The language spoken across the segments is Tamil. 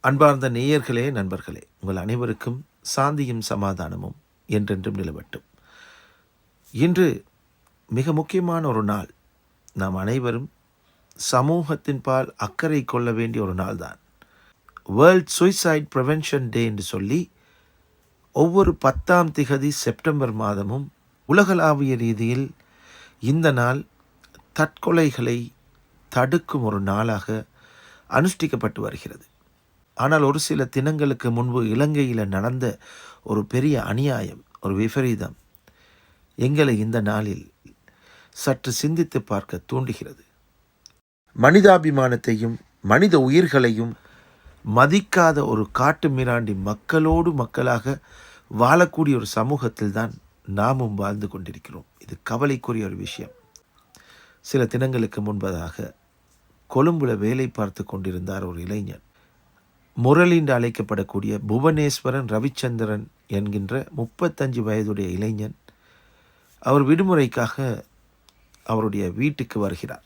அன்பார்ந்த நேயர்களே நண்பர்களே உங்கள் அனைவருக்கும் சாந்தியும் சமாதானமும் என்றென்றும் நிலவட்டும். இன்று மிக முக்கியமான ஒரு நாள். நாம் அனைவரும் சமூகத்தின் பால் அக்கறை கொள்ள வேண்டிய ஒரு நாள்தான். வேர்ல்ட் சுயசைட் ப்ரிவென்ஷன் டே என்று சொல்லி ஒவ்வொரு பத்தாம் திகதி செப்டம்பர் மாதமும் உலகளாவிய ரீதியில் இந்த நாள் தற்கொலைகளை தடுக்கும் ஒரு நாளாக அனுஷ்டிக்கப்பட்டு வருகிறது. ஆனால் ஒரு சில தினங்களுக்கு முன்பு இலங்கையில் நடந்த ஒரு பெரிய அநியாயம் ஒரு விபரீதம் எங்களை இந்த நாளில் சற்று சிந்தித்து பார்க்க தூண்டுகிறது. மனிதாபிமானத்தையும் மனித உயிர்களையும் மதிக்காத ஒரு காட்டு மிராண்டி மக்களோடு மக்களாக வாழக்கூடிய ஒரு சமூகத்தில் தான் நாமும் வாழ்ந்து கொண்டிருக்கிறோம். இது கவலைக்குரிய ஒரு விஷயம். சில தினங்களுக்கு முன்பதாக கொழும்புல வேலை பார்த்து கொண்டிருந்தார் ஒரு இளைஞன். முரளி என்று அழைக்கப்படக்கூடிய புவனேஸ்வரன் ரவிச்சந்திரன் என்கின்ற முப்பத்தஞ்சு வயதுடைய இளைஞன் அவர் விடுமுறைக்காக அவருடைய வீட்டுக்கு வருகிறார்.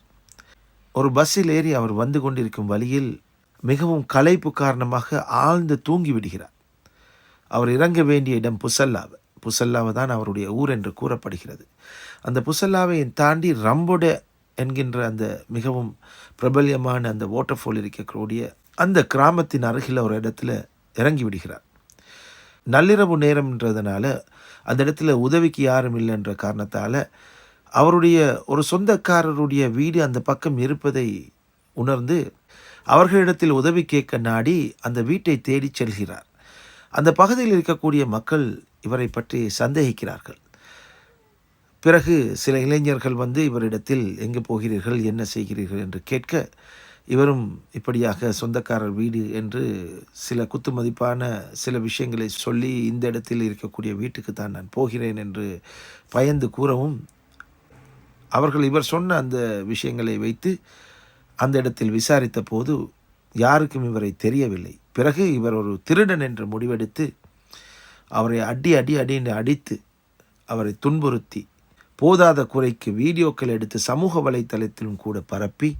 ஒரு பஸ்ஸில் ஏறி அவர் வந்து கொண்டிருக்கும் வழியில் மிகவும் களைப்பு காரணமாக ஆழ்ந்து தூங்கி விடுகிறார். அவர் இறங்க வேண்டிய இடம் புசல்லாவை. புசல்லாவை தான் அவருடைய ஊர் என்று கூறப்படுகிறது. அந்த புசல்லாவை தாண்டி ரம்புட என்கின்ற அந்த மிகவும் பிரபல்யமான அந்த வாட்டர்ஃபால் இருக்கக்கூடிய அந்த கிராமத்தின் அருகில் ஒரு இடத்துல இறங்கி விடுகிறார். நள்ளிரவு நேரம்ன்றதுனால அந்த இடத்துல உதவிக்கு யாரும் இல்லைன்ற காரணத்தால் அவருடைய ஒரு சொந்தக்காரருடைய வீடு அந்த பக்கம் இருப்பதை உணர்ந்து அவர்களிடத்தில் உதவி கேட்க நாடி அந்த வீட்டை தேடி செல்கிறார். அந்த பகுதியில் இருக்கக்கூடிய மக்கள் இவரை பற்றி சந்தேகிக்கிறார்கள். பிறகு சில இளைஞர்கள் வந்து இவரிடத்தில் எங்கே போகிறீர்கள்? என்ன செய்கிறீர்கள்? என்று கேட்க இவரும் இப்படியாக சொந்தக்காரர் வீடு என்று சில குத்து மதிப்பான சில விஷயங்களை சொல்லி இந்த இடத்தில் இருக்கக்கூடிய வீட்டுக்கு தான் நான் போகிறேன் என்று பயந்து கூறவும் அவர்கள் இவர் சொன்ன அந்த விஷயங்களை வைத்து அந்த இடத்தில் விசாரித்த போது யாருக்கும் இவரை தெரியவில்லை. பிறகு இவர் ஒரு திருடன் என்று முடிவெடுத்து அவரை அடி அடி அடின்னு அடித்து அவரை துன்புறுத்தி போதாத குறைக்கு வீடியோக்கள் எடுத்து சமூக வலைத்தளத்திலும் கூட பரப்பி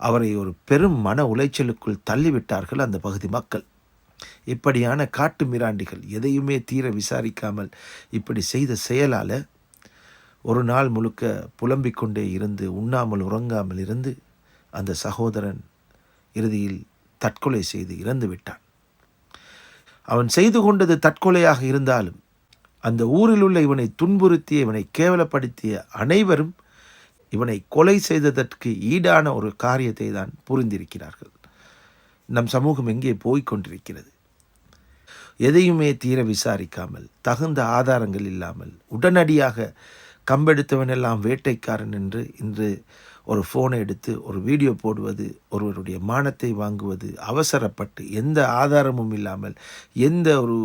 அவரை ஒரு பெரும் மன உளைச்சலுக்குள் தள்ளிவிட்டார்கள் அந்த பகுதி மக்கள். இப்படியான காட்டு மிராண்டிகள் எதையுமே தீர விசாரிக்காமல் இப்படி செய்த செயலால் ஒரு நாள் முழுக்க புலம்பிக் கொண்டே இருந்து உண்ணாமல் உறங்காமல் இருந்து அந்த சகோதரன் இறுதியில் தற்கொலை செய்து இறந்து விட்டான். அவன் செய்து கொண்டது தற்கொலையாக இருந்தாலும் அந்த ஊரில் உள்ள இவனை துன்புறுத்திய இவனை கேவலப்படுத்திய அனைவரும் இவனை கொலை செய்ததற்கு ஈடான ஒரு காரியத்தை தான் புரிந்திருக்கிறார்கள். நம் சமூகம் எங்கே போய்கொண்டிருக்கிறது எதையுமே தீர விசாரிக்காமல் தகுந்த ஆதாரங்கள் இல்லாமல் உடனடியாக கம்பெடுத்தவனெல்லாம் வேட்டைக்காரன் என்று இன்று ஒரு ஃபோனை எடுத்து ஒரு வீடியோ போடுவது ஒருவருடைய மானத்தை வாங்குவது அவசரப்பட்டு எந்த ஆதாரமும் இல்லாமல் எந்த ஒரு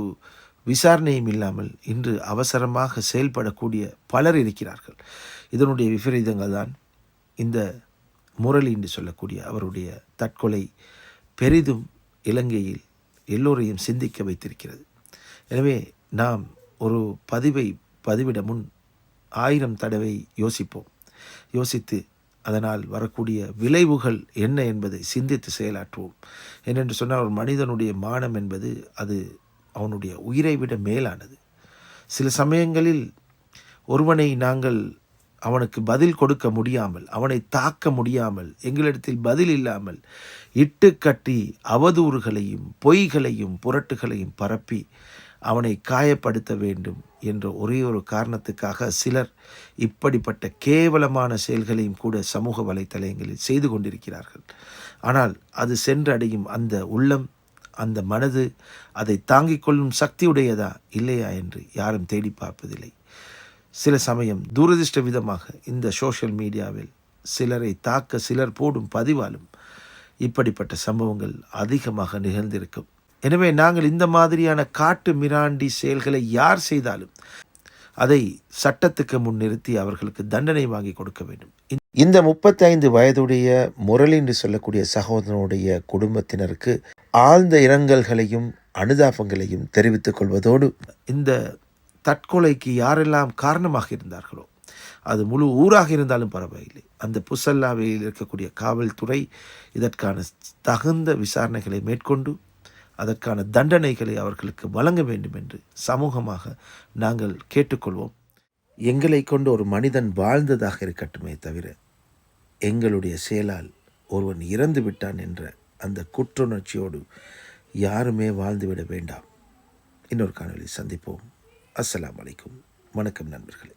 விசாரணையும் இல்லாமல் இன்று அவசரமாக செயல்படக்கூடிய பலர் இருக்கிறார்கள். இதனுடைய விபரீதங்கள் தான் இந்த முரளி என்று சொல்லக்கூடிய அவருடைய தற்கொலை பெரிதும் இலங்கையில் எல்லோரையும் சிந்திக்க வைத்திருக்கிறது. எனவே நாம் ஒரு பதிவை பதிவிட முன் ஆயிரம் தடவை யோசிப்போம். யோசித்து அதனால் வரக்கூடிய விளைவுகள் என்ன என்பதை சிந்தித்து செயலாற்றுவோம். ஏனென்று சொன்னால் ஒரு மனிதனுடைய மானம் என்பது அது அவனுடைய உயிரை விட மேலானது. சில சமயங்களில் ஒருவனை நாங்கள் அவனுக்கு பதில் கொடுக்க முடியாமல் அவனை தாக்க முடியாமல் எங்களிடத்தில் பதில் இல்லாமல் இட்டு கட்டி அவதூறுகளையும் பொய்களையும் புரட்டுகளையும் பரப்பி அவனை காயப்படுத்த வேண்டும் என்ற ஒரே ஒரு காரணத்துக்காக சிலர் இப்படிப்பட்ட கேவலமான செயல்களையும் கூட சமூக வலைத்தளங்களில் செய்து கொண்டிருக்கிறார்கள். ஆனால் அது சென்றடையும் அந்த உள்ளம் அந்த மனது அதை தாங்கிக் கொள்ளும் சக்தியுடையதா இல்லையா என்று யாரும் தேடி பார்ப்பதில்லை. சில சமயம் துரதிர்ஷ்ட விதமாக இந்த சோஷியல் மீடியாவில் சிலரை தாக்க சிலர் போடும் பதிவாலும் இப்படிப்பட்ட சம்பவங்கள் அதிகமாக நிகழ்ந்திருக்கும். எனவே நாங்கள் இந்த மாதிரியான காட்டு மிராண்டி செயல்களை யார் செய்தாலும் அதை சட்டத்துக்கு முன் நிறுத்தி அவர்களுக்கு தண்டனை வாங்கி கொடுக்க வேண்டும். இந்த முப்பத்தைந்து வயதுடைய முரளி என்று சொல்லக்கூடிய சகோதரனுடைய குடும்பத்தினருக்கு ஆழ்ந்த இரங்கல்களையும் அனுதாபங்களையும் தெரிவித்துக் கொள்வதோடு இந்த தற்கொலைக்கு யாரெல்லாம் காரணமாக இருந்தார்களோ அது முழு ஊராக இருந்தாலும் பரவாயில்லை. அந்த புசல்லாவில் இருக்கக்கூடிய காவல்துறை இதற்கான தகுந்த விசாரணைகளை மேற்கொண்டு அதற்கான தண்டனைகளை அவர்களுக்கு வழங்க வேண்டும் என்று சமூகமாக நாங்கள் கேட்டுக்கொள்வோம். எங்களை கொண்டு ஒரு மனிதன் வாழ்ந்ததாக இருக்கட்டுமே தவிர எங்களுடைய செயலால் ஒருவன் இறந்து விட்டான் என்ற அந்த குற்றுணர்ச்சியோடு யாருமே வாழ்ந்துவிட வேண்டாம். இன்னொரு காணொலி சந்திப்போம். அஸ்லாம் அலைக்கும். வணக்கம் நண்பர்களே.